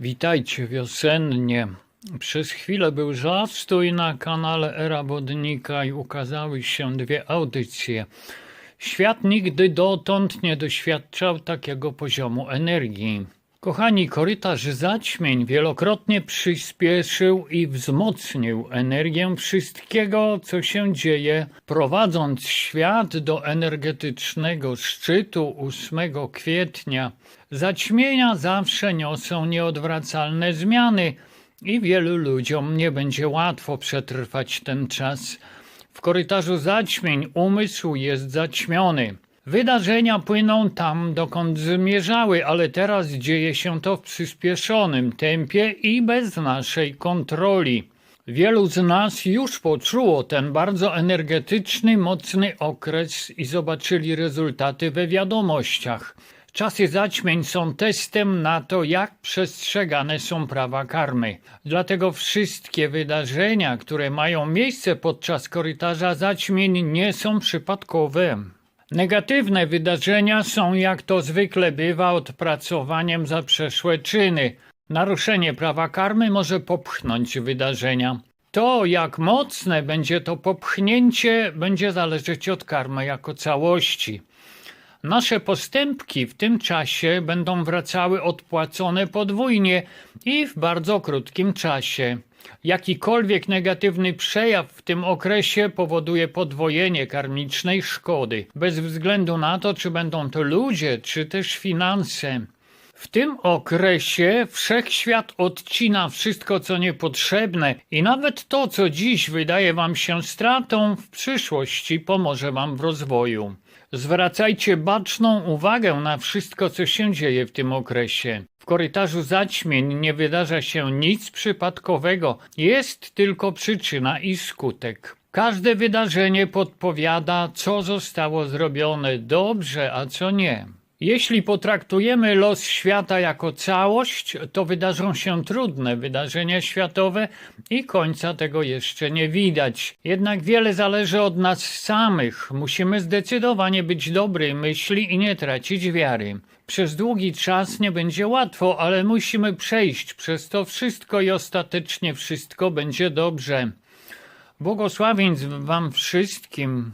Witajcie wiosennie. Przez chwilę był zastój na kanale Era Bodnika i ukazały się dwie audycje. Świat nigdy dotąd nie doświadczał takiego poziomu energii. Kochani, korytarz zaćmień wielokrotnie przyspieszył i wzmocnił energię wszystkiego, co się dzieje, prowadząc świat do energetycznego szczytu 8 kwietnia. Zaćmienia zawsze niosą nieodwracalne zmiany i wielu ludziom nie będzie łatwo przetrwać ten czas. W korytarzu zaćmień umysł jest zaćmiony. Wydarzenia płyną tam, dokąd zmierzały, ale teraz dzieje się to w przyspieszonym tempie i bez naszej kontroli. Wielu z nas już poczuło ten bardzo energetyczny, mocny okres i zobaczyli rezultaty we wiadomościach. Czasy zaćmień są testem na to, jak przestrzegane są prawa karmy. Dlatego wszystkie wydarzenia, które mają miejsce podczas korytarza zaćmień, nie są przypadkowe. Negatywne wydarzenia są, jak to zwykle bywa, odpracowaniem za przeszłe czyny. Naruszenie prawa karmy może popchnąć wydarzenia. To, jak mocne będzie to popchnięcie, będzie zależeć od karmy jako całości. Nasze postępki w tym czasie będą wracały odpłacone podwójnie i w bardzo krótkim czasie. Jakikolwiek negatywny przejaw w tym okresie powoduje podwojenie karmicznej szkody, bez względu na to, czy będą to ludzie, czy też finanse. W tym okresie wszechświat odcina wszystko, co niepotrzebne, i nawet to, co dziś wydaje Wam się stratą, w przyszłości pomoże Wam w rozwoju. Zwracajcie baczną uwagę na wszystko, co się dzieje w tym okresie. W korytarzu zaćmień nie wydarza się nic przypadkowego, jest tylko przyczyna i skutek. Każde wydarzenie podpowiada, co zostało zrobione dobrze, a co nie. Jeśli potraktujemy los świata jako całość, to wydarzą się trudne wydarzenia światowe i końca tego jeszcze nie widać. Jednak wiele zależy od nas samych. Musimy zdecydowanie być dobrej myśli i nie tracić wiary. Przez długi czas nie będzie łatwo, ale musimy przejść przez to wszystko i ostatecznie wszystko będzie dobrze. Błogosławień Wam wszystkim.